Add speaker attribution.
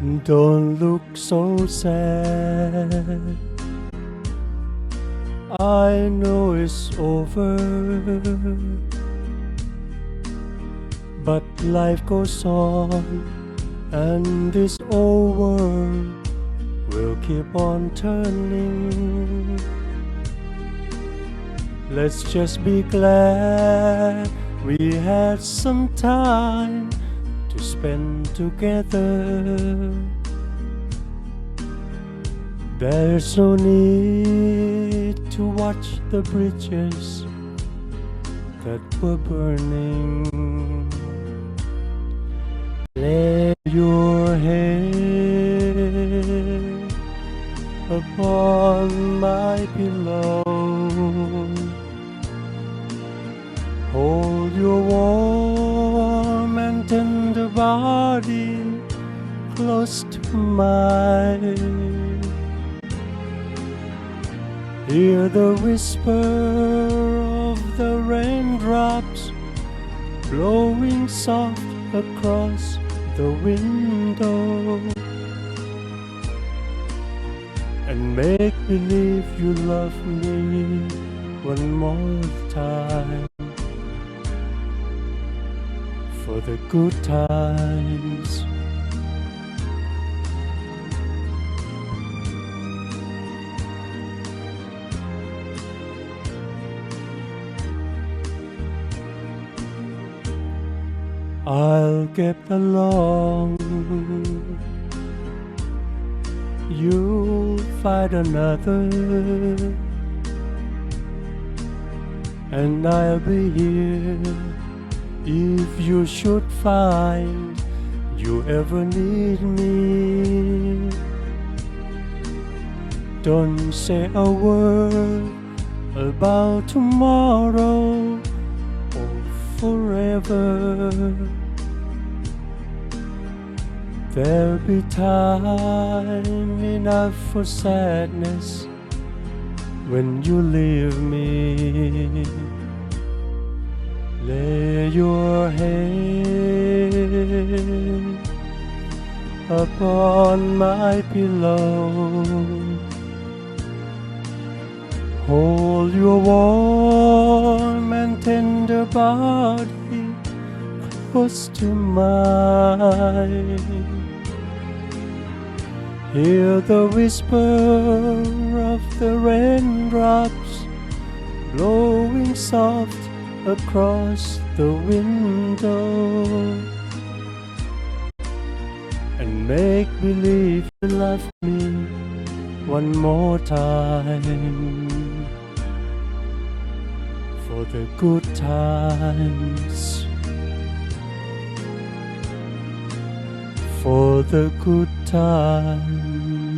Speaker 1: Don't look so sad. I know it's over. But life goes on, and this old world will keep on turning. Let's just be glad we had some time to spend together. There's no need to watch the bridges that were burning. Lay your head upon my pillow. Hold your warm close to mine. Hear the whisper of the raindrops blowing soft across the window. And make believe you love me one more time for the good times. I'll get along. You'll find another, and I'll be here if you should find you ever need me. Don't say a word about tomorrow or forever. There'll be time enough for sadness when you leave me. Lay your head upon my pillow. Hold your warm and tender body close to mine. Hear the whisper of the raindrops blowing soft across the window. And make believe you love me one more time for the good times. For the good times.